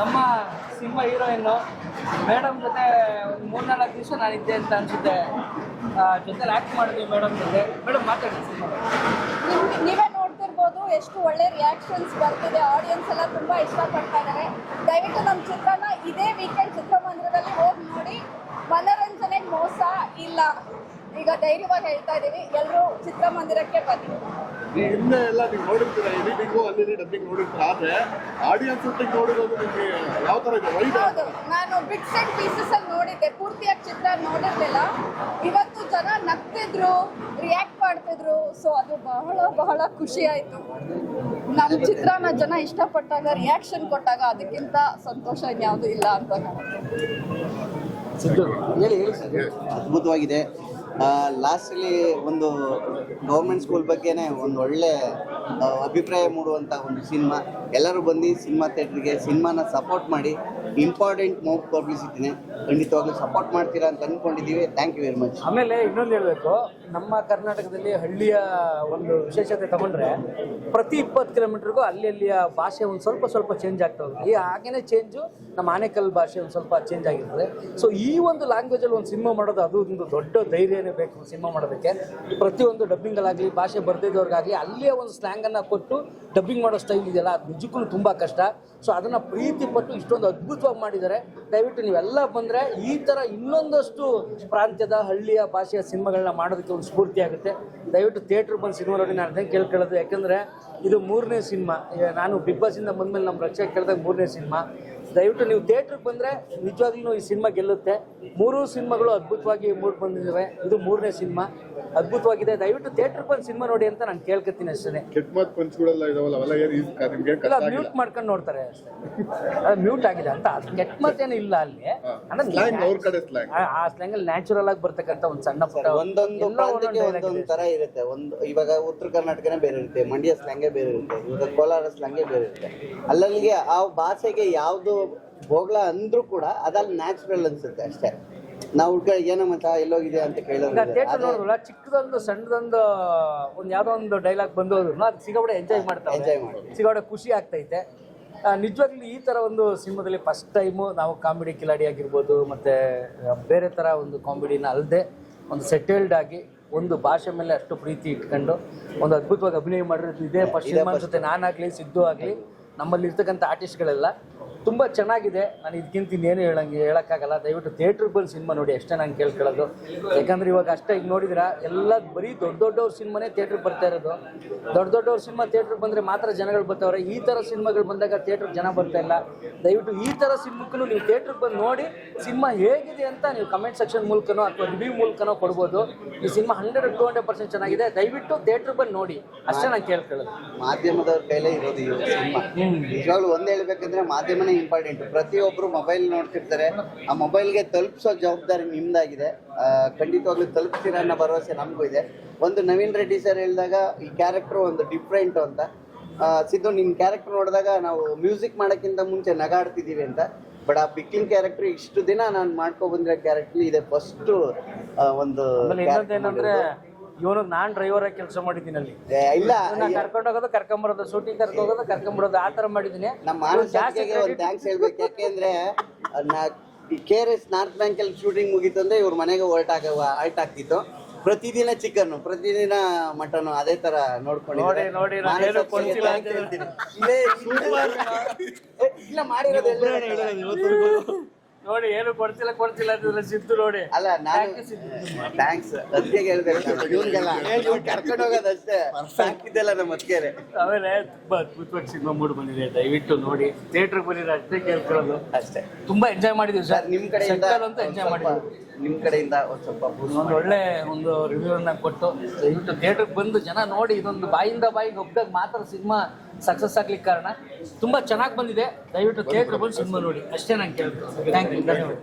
ನಮ್ಮ ಸಿಂಹ heroine madam ಜೊತೆ ಒಂದು ಮೂರ್ನಾಲ್ಕು ದಿವಸ ಇದ್ದೆ ಅಂತ ಅನ್ಸುತ್ತೆ. ಜೊತೆ ಆ್ಯಕ್ಟ್ ಮಾಡಿದ್ವಿ ಮೇಡಮ್ ಜೊತೆ. ಮೇಡಮ್, ಮಾತಾಡಿ ನೀವೇ ನೋಡ್ತಿರ್ಬೋದು ಎಷ್ಟು ಒಳ್ಳೆ ರಿಯಾಕ್ಷನ್ಸ್ ಬರ್ತಿದೆ. ಆಡಿಯನ್ಸ್ ಎಲ್ಲ ತುಂಬಾ ಇಷ್ಟಪಡ್ತಾ ಇದ್ದಾರೆ. ದಯವಿಟ್ಟು ನಮ್ಮ ಚಿತ್ರನ ಇದೇ ವೀಕೆಂಡ್ ಚಿತ್ರಮಂದಿರದಲ್ಲಿ ಹೋಗಿ ನೋಡಿ. ಮನೋರಂಜನೆ ಮೋಸ ಇಲ್ಲ. ಈಗ ಧೈರ್ಯವಾಗಿ ಹೇಳ್ತಾ ಇದ್ದೀವಿ. ಎಲ್ಲರೂ ಚಿತ್ರಮಂದಿರಕ್ಕೆ ಬನ್ನಿ. ಈ ಹಿಂದೆ ಎಲ್ಲ ನೀವು ನೋಡಿರ್ತೀರ ಎಡಿಟಿಂಗು ಅಲ್ಲಿ ಡಬ್ಬಿಂಗ್ ನೋಡಿರ್ತೀರ. ಆದ್ರೆ ಆಡಿಯನ್ಸ್ ಒಟ್ಟಿಗೆ ನೋಡಿರೋದು ನಿಮಗೆ ಯಾವ ತರ ಇದೆ? ವೈಡ್ ಹೌದು ನಾನು ಬಿಗ್ ಸೆಟ್ ಪೀಸಸ್ ಅಲ್ಲಿ ನೋಡಿದ್ದೆ. ಪೂರ್ತಿಯಾಗಿ ಚಿತ್ರ ನೋಡಿರ್ಲಿಲ್ಲ. ಇವತ್ತು ಜನ ನಗ್ತಿದ್ರು ರಿಯಾಕ್ಟ್ ಮಾಡ್ತಿದ್ರು. ಸೊ ಅದು ಬಹಳ ಬಹಳ ಖುಷಿ ಆಯ್ತು. ನಮ್ಮ ಚಿತ್ರನ ಜನ ಇಷ್ಟಪಟ್ಟಾಗ ರಿಯಾಕ್ಷನ್ ಕೊಟ್ಟಾಗ ಅದಕ್ಕಿಂತ ಸಂತೋಷ ಇನ್ಯಾವುದು ಇಲ್ಲ ಅಂತ ಕಾಣುತ್ತೆ ಹೇಳಿ ಹೇಳಿ ಸರ್. ಅದ್ಭುತವಾಗಿದೆ. ಲಾಸ್ಟಲ್ಲಿ ಒಂದು ಗೌರ್ಮೆಂಟ್ ಸ್ಕೂಲ್ ಬಗ್ಗೆನೇ ಒಂದು ಒಳ್ಳೆ ಅಭಿಪ್ರಾಯ ಮೂಡುವಂಥ ಒಂದು ಸಿನಿಮಾ ಎಲ್ಲರೂ ಬಂದು ಸಿನಿಮಾ ಥಿಯೇಟ್ರಿಗೆ ಸಿನಿಮಾನ ಸಪೋರ್ಟ್ ಮಾಡಿ ಇಂಪಾರ್ಟೆಂಟ್ ಮೂವ್ ಪಬ್ಲಿಸಿಟಿನೇ ಖಂಡಿತವಾಗ್ಲೂ ಸಪೋರ್ಟ್ ಮಾಡ್ತೀರಾ ಅಂತ ಅಂದ್ಕೊಂಡಿದ್ದೀವಿ ಥ್ಯಾಂಕ್ ಯು ವೆರಿ ಮಚ್ ಆಮೇಲೆ ಇನ್ನೊಂದು ಹೇಳಬೇಕು, ನಮ್ಮ ಕರ್ನಾಟಕದಲ್ಲಿ ಹಳ್ಳಿಯ ಒಂದು ವಿಶೇಷತೆ ತಗೊಂಡ್ರೆ ಪ್ರತಿ ಇಪ್ಪತ್ತು ಕಿಲೋಮೀಟರ್ಗೂ ಅಲ್ಲಿ ಅಲ್ಲಿಯ ಭಾಷೆ ಒಂದು ಸ್ವಲ್ಪ ಸ್ವಲ್ಪ ಚೇಂಜ್ ಆಗ್ತಾ ಹೋಗುತ್ತೆ. ಈ ಹಾಗೇನೆ ಚೇಂಜು ನಮ್ಮ ಆನೇಕಲ್ ಭಾಷೆ ಒಂದು ಸ್ವಲ್ಪ ಚೇಂಜ್ ಆಗಿರ್ತದೆ. ಸೊ ಈ ಒಂದು ಲ್ಯಾಂಗ್ವೇಜಲ್ಲಿ ಒಂದು ಸಿನಿಮಾ ಮಾಡೋದು ಅದು ಒಂದು ದೊಡ್ಡ ಧೈರ್ಯನೇ ಬೇಕು ಸಿನಿಮಾ ಮಾಡೋದಕ್ಕೆ. ಪ್ರತಿಯೊಂದು ಡಬ್ಬಿಂಗಲ್ಲಾಗಲಿ ಭಾಷೆ ಬರ್ದಿದ್ದವ್ರಿಗಾಗಲಿ ಅಲ್ಲಿಯ ಒಂದು ಸ್ಲ್ಯಾಂಗನ್ನು ಕೊಟ್ಟು ಡಬ್ಬಿಂಗ್ ಮಾಡೋ ಸ್ಟೈಲ್ ಇದೆಯಲ್ಲ, ಅದು ನಿಜಕ್ಕೂ ತುಂಬ ಕಷ್ಟ. ಸೊ ಅದನ್ನು ಪ್ರೀತಿ ಪಟ್ಟು ಇಷ್ಟೊಂದು ಅದ್ಭುತವಾಗಿ ಮಾಡಿದ್ದಾರೆ. ದಯವಿಟ್ಟು ನೀವೆಲ್ಲ ಬಂದರೆ ಈ ಥರ ಇನ್ನೊಂದಷ್ಟು ಪ್ರಾಂತ್ಯದ ಹಳ್ಳಿಯ ಭಾಷೆಯ ಸಿನಿಮಾಗಳನ್ನ ಮಾಡೋದಕ್ಕೆ ಒಂದು ಸ್ಫೂರ್ತಿ ಆಗುತ್ತೆ. ದಯವಿಟ್ಟು ಥಿಯೇಟ್ರ್ ಬಂದು ಸಿನಿಮಾ ನೋಡಿ, ನಾನು ಅದನ್ನ ಕೇಳ್ಕೊಳ್ಳೋದು. ಯಾಕಂದರೆ ಇದು ಮೂರನೇ ಸಿನಿಮಾ. ನಾನು ಬಿಗ್ ಬಾಸಿಂದ ಬಂದಮೇಲೆ ನಮ್ಮ ರಕ್ಷಕ ಕೇಳಿದಾಗ ಮೂರನೇ ಸಿನಿಮಾ. ದಯವಿಟ್ಟು ನೀವು ಥಿಯೇಟ್ರಿಗೆ ಬಂದರೆ ನಿಜವಾಗ್ಲೂ ಈ ಸಿನಿಮಾ ಗೆಲ್ಲುತ್ತೆ. ಮೂರು ಸಿನಿಮಾಗಳು ಅದ್ಭುತವಾಗಿ ಮೂಡ್ ಬಂದಿದ್ದಾವೆ ಇದು ಮೂರನೇ ಸಿನಿಮಾ. ಅದ್ಭುತವಾಗಿದೆ. ದಯವಿಟ್ಟು ಥಿಯೇಟ್ರಿಗೆ ಬಂದು ಸಿನಿಮಾ ನೋಡಿ ಅಂತ ನಾನು ಕೇಳ್ಕೊತೀನಿ ಅಷ್ಟೇ ಇಲ್ಲ ಮ್ಯೂಟ್ ಮಾಡ್ಕೊಂಡು ನೋಡ್ತಾರೆ ಅಷ್ಟೇ. ಅದು ಮ್ಯೂಟ್ ಆಗಿದೆ ಅಂತ. ಕೆಟ್ಟ ಮಾತೇನು ಇಲ್ಲ ಅಲ್ಲಿ. ಆ- ಸ್ಲ್ಯಾಂಗಲ್ಲಿ ನ್ಯಾಚುರಲ್ ಆಗಿ ಬರ್ತಕ್ಕಂಥ ಒಂದು ಸಣ್ಣ ಪುಟ್ಟ ಒಂದೊಂದು ತರ ಇರುತ್ತೆ. ಒಂದು ಇವಾಗ ಉತ್ತರ ಕರ್ನಾಟಕನೇ ಬೇರೆ ಇರುತ್ತೆ. ಮಂಡ್ಯ ಸ್ಲ್ಯಾಂಗೇ ಬೇರೆ ಇರುತ್ತೆ. ಇವಾಗ ಕೋಲಾರ ಸ್ಲ್ಯಾಂಗೇ ಬೇರೆ ಇರುತ್ತೆ. ಅಲ್ಲಲ್ಲಿಗೆ ಆ ಭಾಷೆಗೆ ಯಾವುದು ಹೋಗ್ಲಾ ಅಂದ್ರೂ ಕೂಡ ಅದಲ್ಲಿ ನ್ಯಾಚುರಲ್ ಅನ್ಸುತ್ತೆ ಅಷ್ಟೇ. ನಾವು ಹುಡ್ಕ ಏನೋ ಮತ್ತ ಎಲ್ಲೋಗಿದೆ ಅಂತ ಕೇಳೋದು ಥಿಯೇಟರ್ ನೋಡಿದ್ರಲ್ಲ ಚಿಕ್ಕದೊಂದು ಸಣ್ಣದೊಂದು ಒಂದು ಯಾವ್ದೋ ಒಂದು ಡೈಲಾಗ್ ಬಂದು ಹೋದ್ರು ಅದು ಸಿಗಾಬಡೆ ಎಂಜಾಯ್ ಮಾಡ್ತಾರೆ. ಎಂಜಾಯ್ ಮಾಡಿ ಸಿಗೋಡೆ ಖುಷಿ ಆಗ್ತೈತೆ. ನಿಜವಾಗ್ಲೂ ಈ ತರ ಒಂದು ಸಿನಿಮಾದಲ್ಲಿ ಫಸ್ಟ್ ಟೈಮು ನಾವು ಕಾಮಿಡಿ ಕಿಲಾಡಿ ಆಗಿರ್ಬೋದು ಮತ್ತೆ ಬೇರೆ ತರ ಒಂದು ಕಾಮಿಡಿನ ಅಲ್ಲದೆ ಒಂದು ಸೆಟಲ್ಡ್ ಆಗಿ ಒಂದು ಭಾಷೆ ಮೇಲೆ ಅಷ್ಟು ಪ್ರೀತಿ ಇಟ್ಕೊಂಡು ಒಂದು ಅದ್ಭುತವಾಗಿ ಅಭಿನಯ ಮಾಡಿರೋದು ಇದೇ ಫಸ್ಟ್ ಸಿನಿಮಾ ಅನ್ಸುತ್ತೆ. ನಾನಾಗಲಿ ಸಿದ್ದು ಆಗಲಿ ನಮ್ಮಲ್ಲಿ ಇರ್ತಕ್ಕಂಥ ಆರ್ಟಿಸ್ಟ್ಗಳೆಲ್ಲ ತುಂಬ ಚೆನ್ನಾಗಿದೆ. ನಾನು ಇದಕ್ಕಿಂತ ಇನ್ನೇನು ಹೇಳಂಗೆ ಹೇಳೋಕ್ಕಾಗಲ್ಲ. ದಯವಿಟ್ಟು ಥಿಯೇಟ್ರಿಗೆ ಬಂದು ಸಿನಿಮಾ ನೋಡಿ, ಅಷ್ಟೇ ನಾನು ಕೇಳ್ಕೊಳ್ಳೋದು. ಯಾಕಂದ್ರೆ ಇವಾಗ ಅಷ್ಟೇ ಈಗ ನೋಡಿದ್ರ, ಎಲ್ಲ ಬರೀ ದೊಡ್ಡ ದೊಡ್ಡವ್ರ ಸಿನಿಮಾನೇ ಥಿಯೇಟ್ರಿಗೆ ಬರ್ತಾ ಇರೋದು. ದೊಡ್ಡ ದೊಡ್ಡವ್ರ ಸಿನಿಮಾ ಥಿಯೇಟ್ರಿಗೆ ಬಂದರೆ ಮಾತ್ರ ಜನಗಳು ಬರ್ತಾವ್ರೆ. ಈ ಥರ ಸಿನಿಮಾಗಳು ಬಂದಾಗ ಥಿಯೇಟ್ರಿಗೆ ಜನ ಬರ್ತಾ ಇಲ್ಲ. ದಯವಿಟ್ಟು ಈ ಥರ ಸಿನಿಮಾಕ್ಕೂ ನೀವು ಥಿಯೇಟ್ರಿಗೆ ಬಂದು ನೋಡಿ ಸಿನಿಮಾ ಹೇಗಿದೆ ಅಂತ ನೀವು ಕಮೆಂಟ್ ಸೆಕ್ಷನ್ ಮೂಲಕನೋ ಅಥವಾ ರಿವ್ಯೂ ಮೂಲಕನೋ ಕೊಡ್ಬೋದು. ಈ cinema hundred to hundred percent ಚೆನ್ನಾಗಿದೆ. ದಯವಿಟ್ಟು ಥಿಯೇಟ್ರಿಗೆ ಬಂದು ನೋಡಿ. ಅಷ್ಟೇ ನಾನು ಕೇಳ್ಕೊಳ್ಳೋದು. ಮಾಧ್ಯಮದವ್ರ ಕೈಲೇ ಇರೋದು ಸಿನಿಮಾ ನಿಜವಾಗ್ಲೂ ಒಂದ್ ಹೇಳ್ಬೇಕಂದ್ರೆ ಮಾಧ್ಯಮನೇ ಇಂಪಾರ್ಟೆಂಟ್ ಪ್ರತಿಯೊಬ್ರು ಮೊಬೈಲ್ ನೋಡ್ತಿರ್ತಾರೆ. ಆ ಮೊಬೈಲ್ಗೆ ತಲುಪಿಸೋ ಜವಾಬ್ದಾರಿ ನಿಮ್ದಾಗಿದೆ. ಖಂಡಿತವಾಗ್ಲೂ ತಲುಪಿಸ್ತೀರ ಅನ್ನೋ ಭರವಸೆ ನಮಗೂ ಇದೆ. ಒಂದು ನವೀನ್ ರೆಡ್ಡಿ ಸರ್ ಹೇಳಿದಾಗ ಈ ಕ್ಯಾರೆಕ್ಟರ್ ಒಂದು ಡಿಫ್ರೆಂಟ್ ಅಂತ. ಸಿದ್ದು ನಿನ್ ಕ್ಯಾರೆಕ್ಟರ್ ನೋಡಿದಾಗ ನಾವು ಮ್ಯೂಸಿಕ್ ಮಾಡೋಕ್ಕಿಂತ ಮುಂಚೆ ನಗಾಡ್ತಿದ್ದೀವಿ ಅಂತ. ಬಟ್ ಆ ಪಿಕ್ಲಿಂಗ್ ಕ್ಯಾರೆಕ್ಟರ್ ಇಷ್ಟು ದಿನ ನಾನು ಮಾಡ್ಕೊ ಬಂದಿರೋ ಕ್ಯಾರೆಕ್ಟರ್ ಇದೆ ಫಸ್ಟ್ ಒಂದು ಇವನಿಗೆ ನಾನು ಡ್ರೈವರ್ ಆಗಿ ಕೆಲಸ ಮಾಡಿದ್ದೀನಿ ಅಲ್ಲಿ. ಏ, ಇಲ್ಲ ಕರ್ಕೊಂಡು ಹೋಗೋದು ಕರ್ಕೊಂಬರೋದು ಶೂಟಿಂಗ್ ಕರ್ಕೊಂಡು ಹೋಗೋದು ಕರ್ಕೊಂಬರೋದು ಆ ತರ ಮಾಡಿದ್ದೀನಿ. ನಮ್ಮ ಇವ್ನು ಜಾಸ್ತಿ ಮಾನಸಿಗೆ ಒಂದು credit- ಥ್ಯಾಂಕ್ಸ್ ಹೇಳ್ಬೇಕು. ಯಾಕೆಂದ್ರೆ K R S north bank ಅಲ್ಲಿ ಶೂಟಿಂಗ್ ಮುಗೀತು ಅಂದ್ರೆ ಇವ್ರ ಮನೆಗೆ ಹೊರಟಾಗ ಹೈಟ್ ಆಗ್ತಿತ್ತು. ಪ್ರತಿದಿನ ಚಿಕನ್ ಪ್ರತಿದಿನ ಮಟನ್ ಅದೇ ತರ ನೋಡ್ಕೊಂಡಿದ್ದಾರೆ. ನೋಡಿ, ನೋಡಿ, ನಾನು ಮಾನಸ ಏನು ಅವ್ರಿಗೆ ಕೊಡ್ಸಿಲ್ಲ thanks ಅಂತ. ಹೇಳ್ತೀನಿ. ಇಲ್ಲೇ ಏ, ಇಲ್ಲ ಮಾಡಿರೋದು ಎಲ್ಲ? ನೋಡಿ ಏನು ಕೊಡ್ತಿಲ್ಲ ಕೊಡ್ತಿಲ್ಲ ಅಂತಂದ್ರೆ ಸಿದ್ದು ನೋಡಿ. ಅಲ್ಲ ನಾನು ಥ್ಯಾಂಕ್ಸ್ ಅದಕ್ಕೆ ಇವ್ರಿಗೆಲ್ಲ ಕರ್ಕೊಂಡು ಹೋಗೋದಷ್ಟೇ ಸಾಕಿದ್ದೆಲ್ಲ ನಮ್ಮ ಅತ್ತಿಗೆರೆ. ಆಮೇಲೆ ತುಂಬಾ ಅದ್ಭುತವಾಗಿ ಸಿನಿಮಾ ಮೂಡ್ ಬಂದಿದೆ. ದಯವಿಟ್ಟು ನೋಡಿ. ಥಿಯೇಟರ್ಗೆ ಬಂದಿದೆ ಅಷ್ಟೇ ಕೇಳ್ಕೊಳ್ಳೋದು. ಅಷ್ಟೇ. ತುಂಬಾ ಎಂಜಾಯ್ ಮಾಡಿದೀವಿ ಸರ್. ಸರ್ ನಿಮ್ ಕಡೆಯಿಂದ Settle ಅಂತ ಎಂಜಾಯ್ ಮಾಡಿದ್ವಿ. ನಿಮ್ ಕಡೆಯಿಂದ ಒಂದು ಸ್ವಲ್ಪ ಒಂದು ಒಳ್ಳೆ ಒಂದು ರಿವ್ಯೂ ಅನ್ನ ಕೊಟ್ಟು ದಯವಿಟ್ಟು ಥಿಯೇಟರ್ಗೆ ಬಂದು ಜನ ನೋಡಿ ಇದೊಂದು ಬಾಯಿಂದ ಬಾಯಿಗೆ ಹೋಗ್ದಾಗ ಮಾತ್ರ ಸಿನಿಮಾ ಸಕ್ಸಸ್ ಆಗ್ಲಿಕ್ಕೆ ಕಾರಣ. ತುಂಬಾ ಚೆನ್ನಾಗಿ ಬಂದಿದೆ. ದಯವಿಟ್ಟು ಥಿಯೇಟರ್ ಸಿನಿಮಾ ನೋಡಿ. ಅಷ್ಟೇ ನಾನು ಕೇಳ್ತೀನಿ. ಥ್ಯಾಂಕ್ ಯು ಧನ್ಯವಾದ.